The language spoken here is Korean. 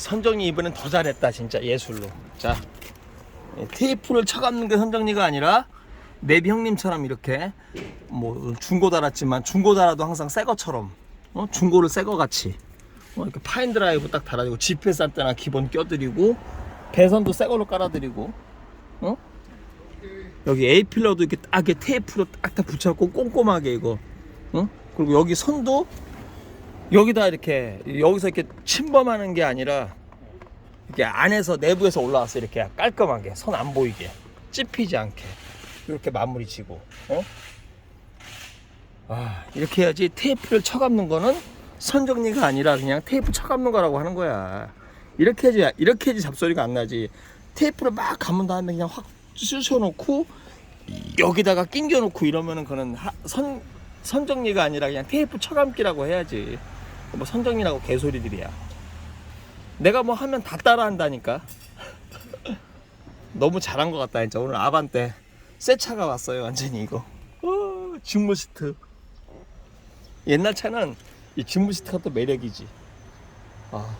선정이 이번엔 더 잘했다 진짜 예술로 자 예, 테이프를 쳐감는 게 선정리가 아니라 내비 형님처럼 이렇게 뭐 중고 달았지만 중고 달아도 항상 새 것처럼 어? 중고를 새 거 같이 어, 이렇게 파인 드라이브 딱 달아주고 GPS 안테나 기본 껴드리고 배선도 새 걸로 깔아드리고 어? 여기 A 필러도 이렇게 딱 테이프로 딱딱 붙여갖고 꼼꼼하게 이거 어? 그리고 여기 선도 여기다 이렇게 여기서 이렇게 침범하는 게 아니라 이렇게 안에서 내부에서 올라와서 이렇게 깔끔하게 선안 보이게 찝히지 않게 이렇게 마무리 지고 어? 아 이렇게 해야지 테이프를 쳐감는 거는 선정리가 아니라 그냥 테이프 쳐감는 거라고 하는 거야. 이렇게 해야지 이렇게 해야지 잡소리가 안 나지. 테이프를 막 감은 다음에 그냥 확 쑤셔놓고 여기다가 낑겨 놓고 이러면은 그는 하- 선 선정리가 아니라 그냥 테이프 쳐감기라고 해야지 뭐 선정리라고 개소리들이야. 내가 뭐 하면 다 따라한다니까. 너무 잘한 것 같다 진짜 오늘 아반떼. 새 차가 왔어요 완전히 이거. 어, 중무 시트. 옛날 차는 이 중무 시트가 또 매력이지. 아